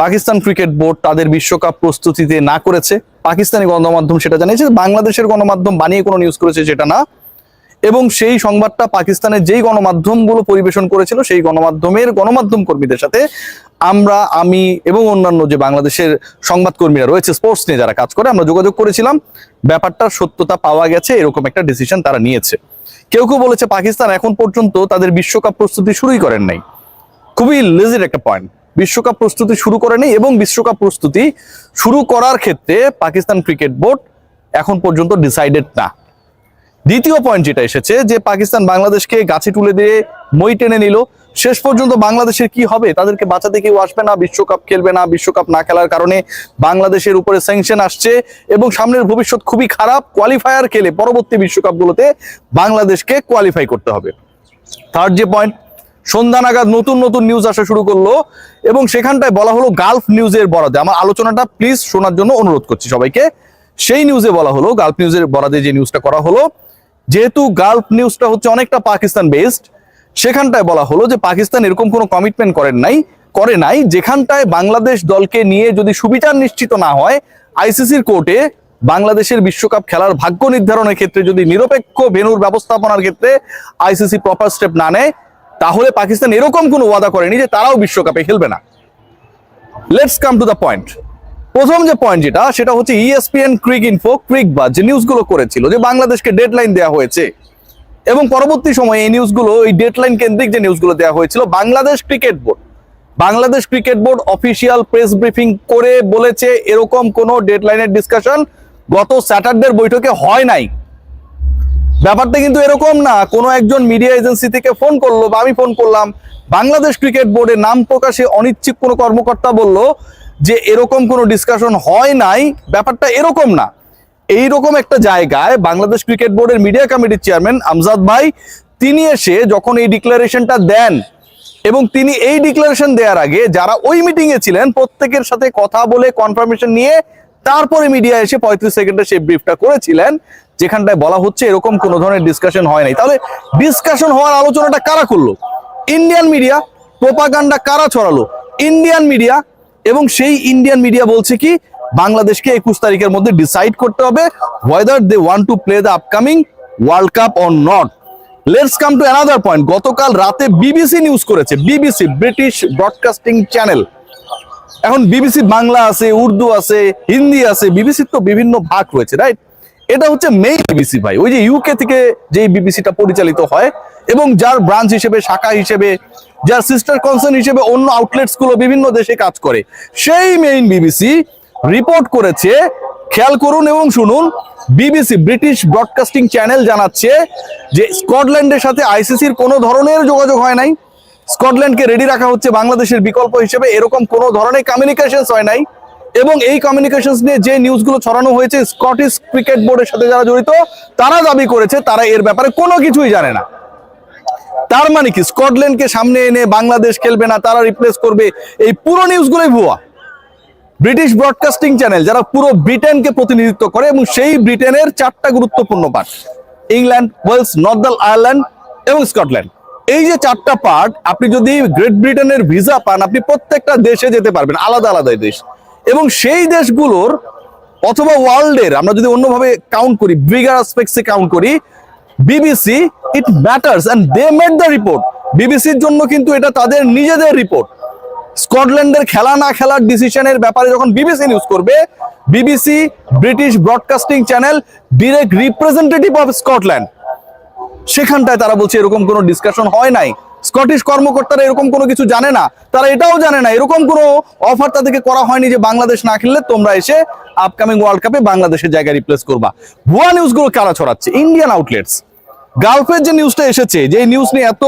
Pakistan cricket board তাদের বিশ্বকাপ প্রস্তুতিতে না করেছে। পাকিস্তানি গণমাধ্যম সেটা জানিয়েছে, বাংলাদেশের গণমাধ্যম বানিয়ে কোনো নিউজ করেছে সেটা না। এবং সেই সংবাদটা পাকিস্তানের যেই গণমাধ্যমগুলো পরিবেশন করেছিল, সেই গণমাধ্যমের গণমাধ্যম কর্মীদের সাথে আমরা, আমি এবং অন্যান্য যে বাংলাদেশের সংবাদকর্মীরা রয়েছে স্পোর্টস নিয়ে যারা কাজ করে, আমরা যোগাযোগ করেছিলাম। ব্যাপারটার সত্যতা পাওয়া গেছে, এরকম একটা ডিসিশন তারা নিয়েছে। কেউ কেউ বলেছে, পাকিস্তান এখন পর্যন্ত তাদের বিশ্বকাপ প্রস্তুতি শুরুই করেন নাই। খুবই লেজির একটা পয়েন্ট বিশ্বকাপ প্রস্তুতি শুরু করেনি এবং বিশ্বকাপ প্রস্তুতি শুরু করার ক্ষেত্রে পাকিস্তান ক্রিকেট বোর্ড এখন পর্যন্ত ডিসাইডেড না। দ্বিতীয় পয়েন্ট যেটা এসেছে যে পাকিস্তান বাংলাদেশকে গাছে তুলে দিয়ে মই টেনে নিল। শেষ পর্যন্ত বাংলাদেশের কি হবে তাদেরকে বাঁচাতে কেউ আসবে না, বিশ্বকাপ খেলবে না, বিশ্বকাপ না খেলার কারণে বাংলাদেশের উপরে স্যাংশন আসছে এবং সামনের ভবিষ্যৎ খুবই খারাপ। কোয়ালিফায়ার খেলে পরবর্তী বিশ্বকাপগুলোতে বাংলাদেশকে কোয়ালিফাই করতে হবে। থার্ড যে পয়েন্ট সন্ধ্যা নাগাদ নতুন নতুন নিউজ আসা শুরু করল এবং সেখানটায় বলা হলো গালফ নিউজের বরাদে। আমার আলোচনাটা প্লিজ শোনার জন্য অনুরোধ করছি সবাইকে। সেই নিউজে বলা হলো গালফ নিউজের বরাদে যে নিউজটা করা হলো, যেহেতু গালফ নিউজটা হচ্ছে অনেকটা পাকিস্তান বেসড সেখানটায় বলা হলো যে পাকিস্তান এরকম কোনো কমিটমেন্ট করেন নাই, করে নাই, যেখানটায় বাংলাদেশ দলকে নিয়ে যদি সুবিচার নিশ্চিত না হয় আইসিসির কোর্টে বাংলাদেশের বিশ্বকাপ খেলার ভাগ্য নির্ধারণের ক্ষেত্রে যদি নিরপেক্ষ ভেনুর ব্যবস্থাপনার ক্ষেত্রে আইসিসি প্রপার স্টেপ না নেয় তাহলে পাকিস্তান এরকম কোনো ওয়াদা করেনি যে তারাও বিশ্বকাপে খেলবে না। Let's come to the point প্রথম যে পয়েন্ট যেটা, সেটা হচ্ছে ইএসপিএন ক্রিক ইনফো ক্রিক বা যে নিউজগুলো করেছিল, যে বাংলাদেশকে ডেডলাইন দেওয়া হয়েছে। এবং পরবর্তী সময়ে এই নিউজগুলো এই ডেডলাইন কেন্দ্রিক যে নিউজগুলো দেওয়া হয়েছিল, Bangladesh cricket board Bangladesh cricket board official press briefing করে বলেছে, এরকম কোনো ডেডলাইনের ডিসকাশন গত স্যাটারডের বৈঠকে হয় নাই। ব্যাপারটা কিন্তু এরকম না, কোনো একজন মিডিয়া এজেন্সি থেকে ফোন করল বা আমি ফোন করলাম, বাংলাদেশ ক্রিকেট বোর্ডের নাম প্রকাশে অনিচ্ছুক কোনো কর্মকর্তা বলল যে এরকম কোনো ডিসকাশন হয় নাই, ব্যাপারটা এরকম না। এইরকম একটা জায়গায় বাংলাদেশ ক্রিকেট বোর্ডের মিডিয়া কমিটির চেয়ারম্যান আমজাদ ভাই, তিনি এসে যখন এই ডিক্লারেশনটা দেন এবং তিনি এই ডিক্লারেশন দেওয়ার আগে যারা ওই মিটিং এ ছিলেন, প্রত্যেকের সাথে কথা বলে কনফার্মেশন নিয়ে তারপরে মিডিয়া এসে পঁয়ত্রিশ সেকেন্ডে সেই ব্রিফটা করেছিলেন, যেখানটায় বলা হচ্ছে এরকম কোনো ধরনের ডিসকাশন হয় নাই। তাহলে ডিসকাশন হওয়ার আলোচনাটা কারা করল? ইন্ডিয়ান মিডিয়া প্রোপাগান্ডা কারা ছড়ালো? ইন্ডিয়ান মিডিয়া এবং সেই ইন্ডিয়ান মিডিয়া বলছে কি, বাংলাদেশকে একুশ তারিখের মধ্যে ডিসাইড করতে হবে whether they want to play the upcoming world cup or not let's come to another point গতকাল রাতে বিবিসি নিউজ করেছে। বিবিসি ব্রিটিশ ব্রডকাস্টিং চ্যানেল এখন বিবিসি বাংলা আছে, উর্দু আছে, হিন্দি আছে বিবিসির তো বিভিন্ন ভাগ রয়েছে রাইট এটা হচ্ছে মেইন বিবিসি ভাই। ওই যে ইউকে থেকে যে বিবিসিটা পরিচালিত হয় এবং যার ব্রাঞ্চ হিসেবে, শাখা হিসেবে, যার সিস্টার কনসার্ন হিসেবে অন্য আউটলেটসগুলো বিভিন্ন দেশে কাজ করে। সেই মেইন বিবিসি রিপোর্ট করেছে, খেয়াল করুন এবং শুনুন বিবিসি ব্রিটিশ ব্রডকাস্টিং চ্যানেল জানাচ্ছে যে স্কটল্যান্ডের সাথে আইসিসির কোনো ধরনের যোগাযোগ হয় নাই। স্কটল্যান্ডকে রেডি রাখা হচ্ছে বাংলাদেশের বিকল্প হিসেবে। এরকম কোনো ধরনের কমিউনিকেশন হয় নাই। এবং এই কমিউনিকেশন নিয়ে যে নিউজগুলো ছড়ানো হয়েছে স্কটিশ ক্রিকেট বোর্ডের সাথে যারা জড়িত, তারা দাবি করেছে, তারা এর ব্যাপারে কোনো কিছুই জানে না। তার মানে কি? স্কটল্যান্ডকে সামনে এনে বাংলাদেশ খেলবে না, তারা রিপ্লেস করবে। এই পুরো নিউজগুলোই ভুয়া। ব্রিটিশ ব্রডকাস্টিং চ্যানেল যারা পুরো ব্রিটেনকে প্রতিনিধিত্ব করে এবং সেই ব্রিটেনের চারটা গুরুত্বপূর্ণ part England Wales Northern Ireland এবং স্কটল্যান্ড এই যে চারটা পার্ট আপনি যদি গ্রেট ব্রিটেনের ভিসা পান, আপনি প্রত্যেকটা দেশে যেতে পারবেন, আলাদা আলাদা দেশ। এবং সেই দেশগুলোর অথবা ওয়ার্ল্ডের আমরা যদি অন্যভাবে কাউন্ট করি ব্রিগার অ্যাসপেক্টসে কাউন্ট করি BBC it matters and they made the report বিবিসির জন্য কিন্তু এটা তাদের নিজেদের রিপোর্ট স্কটল্যান্ডের খেলা না খেলার ডিসিশনের ব্যাপারে যখন বিবিসি নিউজ করবে BBC British broadcasting channel direct representative of Scotland সেখানটায় তারা বলছে এরকম কোনো ডিসকাশন হয় নাই। স্কটিশ কর্মকর্তারা এরকম কোনো কিছু জানে না। তারা এটাও জানে না। এরকম কোনো অফার তাদেরকে করা হয়নি যে বাংলাদেশ না খেললে তোমরা এসে আপকামিং ওয়ার্ল্ড কাপে বাংলাদেশের জায়গায় রিপ্লেস করবা। ভুয়া নিউজগুলো কারা ছড়াচ্ছে? ইন্ডিয়ান আউটলেটস গালফের যে নিউজটা এসেছে, যে নিউজ নিয়ে এত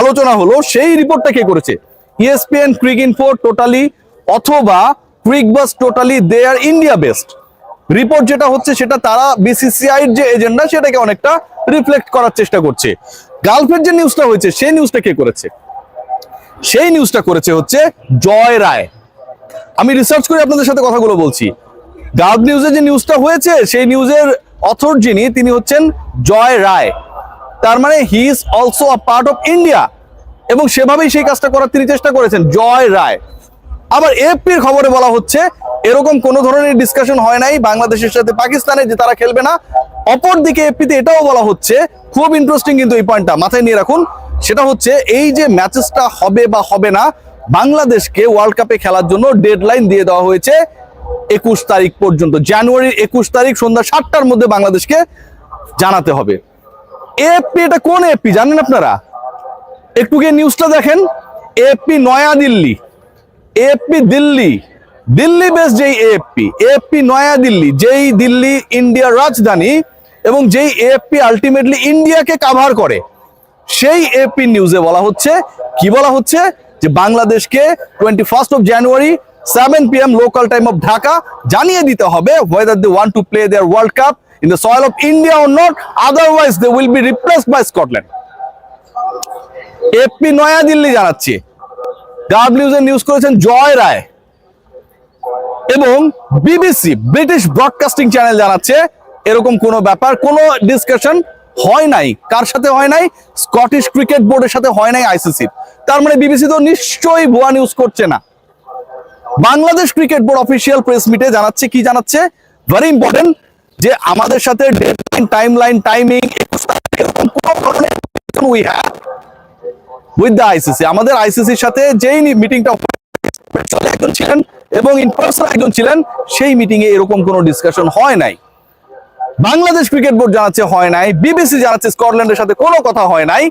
আলোচনা হলো, সেই রিপোর্টটা কে করেছে? ইএসপিএন ক্রিক ইনফো টোটালি অথবা cricbuzz totally they are India best report যেটা হচ্ছে সেটা তারা বিসিসিআই যে এজেন্ডা সেটাকে অনেকটা রিফ্লেক্ট করার চেষ্টা করছে। গালফের যে নিউজটা হয়েছে, সেই নিউজটা কে করেছে? সেই নিউজটা করেছে হচ্ছে জয় রায়। আমি রিসার্চ করে আপনাদের সাথে কথাগুলো বলছি। গালফ নিউজে যে নিউজটা হয়েছে, সেই নিউজের অথর যিনি, তিনি হচ্ছেন জয় রায়। তার মানে he is also a part of India এবং সেভাবেই সেই কাজটা করার তিনি চেষ্টা করেছেন, জয় রায়। আবার এফপির খবরে বলা হচ্ছে, এরকম কোন ধরনের ডিসকাশন হয় নাই বাংলাদেশের সাথে পাকিস্তানে যে তারা খেলবে না। অপরদিকে এফপিতে এটাও বলা হচ্ছে, খুব ইন্টারেস্টিং কিন্তু এই পয়েন্টটা মাথায় নিয়ে রাখুন, সেটা হচ্ছে এই যে ম্যাচেসটা হবে বা হবে না, বাংলাদেশকে ওয়ার্ল্ড কাপে খেলার জন্য ডেডলাইন দিয়ে দেওয়া হয়েছে একুশ তারিখ পর্যন্ত জানুয়ারির একুশ তারিখ সন্ধ্যা সাতটার মধ্যে বাংলাদেশকে জানাতে হবে। এএফপি এটা কোন এএফপি জানেন আপনারা? একটু গিয়ে নিউজটা দেখেন। AFP Naya Delhi AFP Delhi Delhi base যেই এএফপি এএফপি নয়া দিল্লি যেই দিল্লি ইন্ডিয়ার রাজধানী এবং যেই এএফপি আলটিমেটলি ইন্ডিয়াকে কাভার করে। সেই এপি নিউজে বলা হচ্ছে, কি বলা হচ্ছে? যে বাংলাদেশকে twenty first of January seven P M local time of Dhaka জানিয়ে দিতে হবে whether they want to play their world cup in the soil of India or not otherwise they will be replaced by Scotland AP Naya Delhi জানাচ্ছে। ডাব্লিউজ এর news করেছেন জয় রায়। এবং BBC British broadcasting channel জানাচ্ছে, এরকম কোনো ব্যাপার, কোনো ডিসকাশন হয় নাই। কার সাথে হয় নাই? স্কটিশ ক্রিকেট বোর্ডের সাথে হয় নাই আইসিসি তার মানে বিবিসি তো নিশ্চয়ই ভুয়া নিউজ করছে না। Bangladesh cricket board official press মিটে জানাচ্ছে, কি জানাচ্ছে? ভেরি ইম্পর্টেন্ট যে আমাদের সাথে ডেডলাইন টাইমলাইন টাইমিং কোনো ধরনের উই উইথ দ্য আইসিসি আমাদের আইসিসির সাথে যেই মিটিংটা একজন ছিলেন এবং ইন পার্সন একজন ছিলেন, সেই মিটিং এ এরকম কোনো ডিসকাশন হয় নাই। বাংলাদেশ ক্রিকেট বোর্ড জানাচ্ছে হয় নাই বিবিসি জানাচ্ছে স্কটল্যান্ডের সাথে কোনো কথা হয় নাই,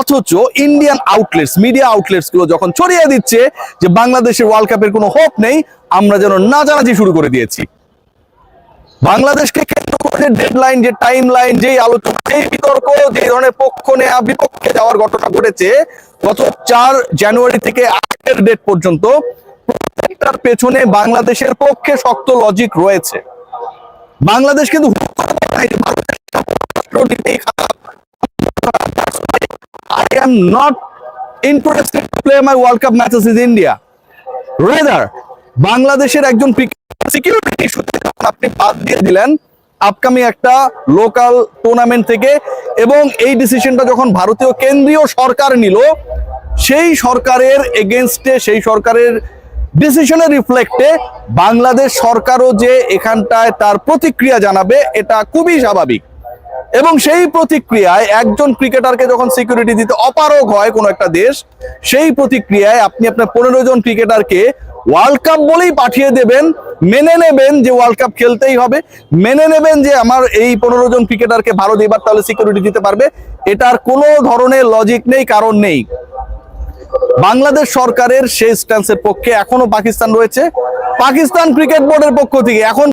অথচ ইন্ডিয়ান আউটলেটস মিডিয়া আউটলেটসগুলো যখন ছড়িয়ে দিচ্ছে যে বাংলাদেশের ওয়ার্ল্ড কাপের কোনো হোপ নেই, আমরা যেন না জানাজি শুরু করে দিয়েছি। বাংলাদেশকে কেন্দ্র করে যে ডেডলাইন যে টাইম লাইন যে আলোচনা যে বিতর্ক যে ধরনের পক্ষ নেয়া বিপক্ষে যাওয়ার ঘটনা ঘটেছে, গত চার জানুয়ারি থেকে আজকের ডেট পর্যন্ত প্রত্যেকটার পেছনে বাংলাদেশের পক্ষে শক্ত লজিক রয়েছে। বাংলাদেশ কিন্তু বাংলাদেশের একজন সিকিউরিটি আপনি বাদ দিয়ে দিলেন আপকামিং একটা লোকাল টুর্নামেন্ট থেকে এবং এই ডিসিশনটা যখন ভারতীয় কেন্দ্রীয় সরকার নিল, সেই সরকারের এগেনস্টে সেই সরকারের ডিসিশনের রিফ্লেক্টে বাংলাদেশ সরকারও যে এখানটায় তার প্রতিক্রিয়া জানাবে, এটা খুবই স্বাভাবিক। এবং সেই প্রতিক্রিয়ায় একজন ক্রিকেটারকে যখন সিকিউরিটি দিতে অপারগ হয় কোনো একটা দেশ, সেই প্রতিক্রিয়ায় আপনি আপনার পনেরো জন ক্রিকেটারকে ওয়ার্ল্ড কাপ বলেই পাঠিয়ে দেবেন। মেনে নেবেন যে ওয়ার্ল্ড কাপ খেলতেই হবে। মেনে নেবেন যে আমার এই পনেরো জন ক্রিকেটারকে ভারত এবার তাহলে সিকিউরিটি দিতে পারবে। এটার কোনো ধরনের লজিক নেই, কারণ নেই। বাংলাদেশ সরকারের সেই স্ট্যান্সের পক্ষে এখনও পাকিস্তান রয়েছে। পাকিস্তান ক্রিকেট বোর্ডের পক্ষ থেকে এখন